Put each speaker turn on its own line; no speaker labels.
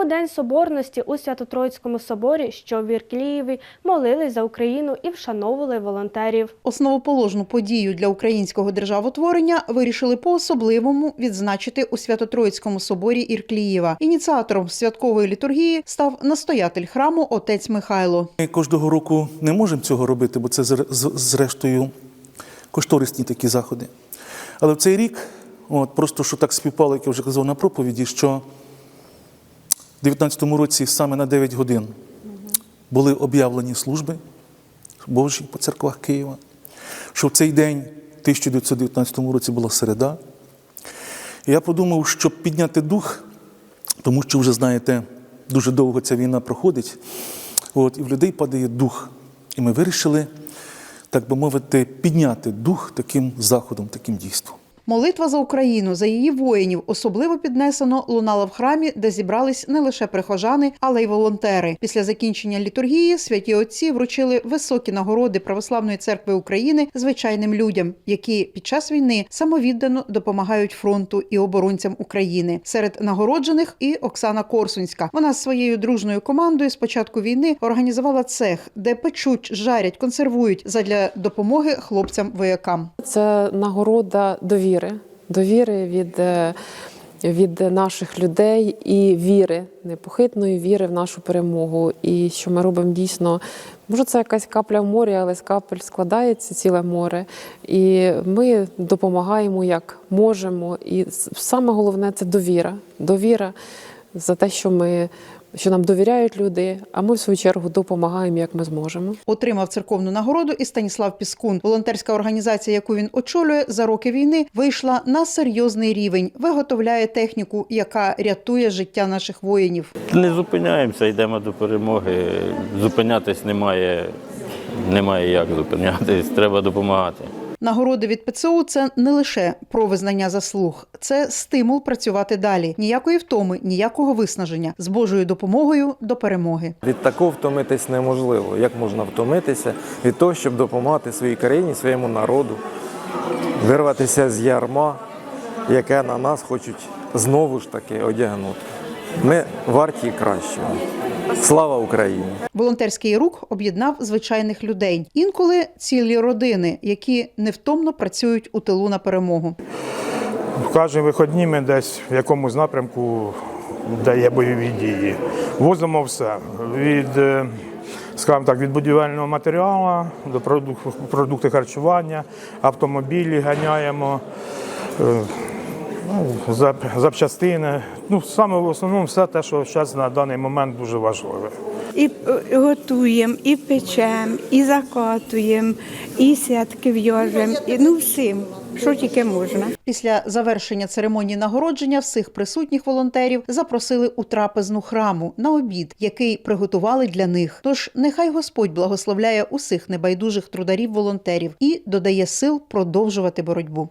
У День Соборності у Свято-Троїцькому соборі, що в Вірклієві, молились за Україну і вшановували волонтерів.
Основоположну подію для українського державотворення вирішили по-особливому відзначити у Свято-Троїцькому соборі Ірклієва. Ініціатором святкової літургії став настоятель храму отець Михайло.
Ми кожного року не можемо цього робити, бо це зре- зрештою кошторисні такі заходи. Але в цей рік, от, просто що так співпало, як я вже казав на проповіді, що в 19-му році саме на 9 годин були об'явлені служби Божі по церквах Києва, що в цей день, в 1919 році, була середа. І я подумав, щоб підняти дух, тому що вже знаєте, дуже довго ця війна проходить, от, і в людей падає дух. І ми вирішили, так би мовити, підняти дух таким заходом, таким дійством.
Молитва за Україну, за її воїнів особливо піднесено лунала в храмі, де зібрались не лише прихожани, але й волонтери. Після закінчення літургії святі отці вручили високі нагороди Православної церкви України звичайним людям, які під час війни самовіддано допомагають фронту і оборонцям України. Серед нагороджених і Оксана Корсунська. Вона з своєю дружною командою з початку війни організувала цех, де печуть, жарять, консервують задля допомоги хлопцям воякам.
Це нагорода довіри, довіри від, е, від наших людей і віри, непохитної віри в нашу перемогу. І що ми робимо дійсно. Може, це якась капля в морі, але з капель складається ціле море. І ми допомагаємо як можемо. І саме головне це довіра. Довіра за те, що ми що нам довіряють люди, а ми в свою чергу допомагаємо, як ми зможемо.
Отримав церковну нагороду і Станіслав Піскун. Волонтерська організація, яку він очолює за роки війни, вийшла на серйозний рівень, виготовляє техніку, яка рятує життя наших воїнів.
Не зупиняємося, йдемо до перемоги. Зупинятись немає, немає як зупинятись, треба допомагати.
Нагороди від ПЦУ це не лише про визнання заслуг, це стимул працювати далі. Ніякої втоми, ніякого виснаження з Божою допомогою до перемоги.
Від такого втомитись неможливо. Як можна втомитися від того, щоб допомагати своїй країні, своєму народу, вирватися з ярма, яке на нас хочуть знову ж таки одягнути. Ми варті кращого. Слава Україні!
Волонтерський рух об'єднав звичайних людей, інколи цілі родини, які невтомно працюють у тилу на перемогу.
Кожні вихідні ми десь в якомусь напрямку, де є бойові дії. Возимо все від, е, скажімо так, від будівельного матеріалу до продук- продукти харчування, автомобілі ганяємо, е, ну, запчастини. Ну, саме в основному все те, що зараз на даний момент дуже важливе.
І е, готуємо, і печемо, і закатуємо, і сітки в'яжемо, і ну всім, що тільки можна.
Після завершення церемонії нагородження всіх присутніх волонтерів запросили у трапезну храму на обід, який приготували для них. Тож нехай Господь благословляє усіх небайдужих трударів волонтерів і додає сил продовжувати боротьбу.